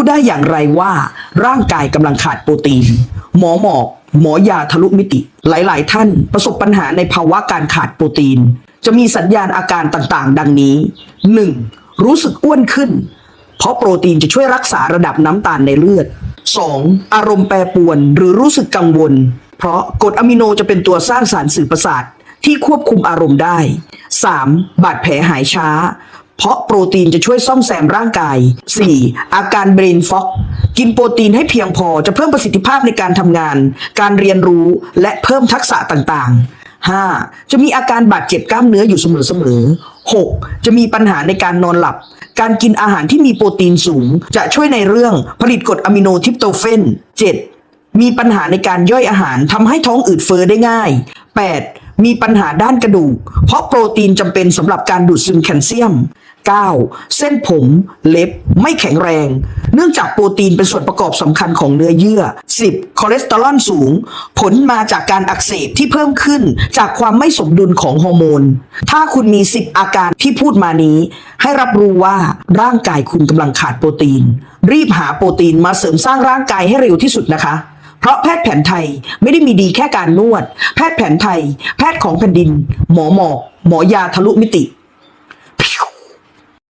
พูดได้อย่างไรว่า ร่างกายกำลังขาดโปรตีน หมอหมอก หมอยาทะลุมิติ หลายๆ ท่านประสบปัญหาในภาวะการขาดโปรตีน จะมีสัญญาณอาการต่างๆ ดังนี้ 1. รู้สึกอ้วนขึ้น เพราะโปรตีนจะช่วยรักษาระดับน้ำตาลในเลือด 2. อารมณ์แปรปรวนหรือรู้สึกกังวล เพราะกรดอะมิโนจะเป็นตัวสร้างสารสื่อประสาทที่ควบคุมอารมณ์ได้ 3. บาดแผลหายช้า เพราะโปรตีนจะช่วยซ่อมแซมร่างกาย 4. อาการเบรนฟอกกินโปรตีนให้เพียงพอจะเพิ่มประสิทธิภาพในการทำงาน การเรียนรู้และเพิ่มทักษะต่างๆ 5. จะมีอาการบาดเจ็บกล้ามเนื้ออยู่เสมอๆ 6. จะมีปัญหาในการนอนหลับ การกินอาหารที่มีโปรตีนสูง จะช่วยในเรื่องผลิตกรดอะมิโนทริปโตเฟน 7. มีปัญหาในการย่อยอาหารทำให้ท้องอืดเฟ้อได้ง่าย 8. มีปัญหาด้านกระดูก เพราะโปรตีนจำเป็นสำหรับการดูดซึมแคลเซียม 9. เส้นผมเล็บไม่แข็งแรง เนื่องจากโปรตีนเป็นส่วนประกอบสำคัญของเนื้อเยื่อ 10. คอเลสเตอรอลสูง ผลมาจากการอักเสบที่เพิ่มขึ้นจากความไม่สมดุลของฮอร์โมน ถ้าคุณมี 10 อาการที่พูดมานี้ ให้รับรู้ว่าร่างกายคุณกำลังขาดโปรตีน รีบหาโปรตีนมาเสริมสร้างร่างกายให้เร็วที่สุดนะคะ เพราะแพทย์แผนไทยไม่ได้มีดีแค่การนวด แพทย์แผนไทย แพทย์ของแผ่นดิน หมอหมอกหมอยาทะลุมิติ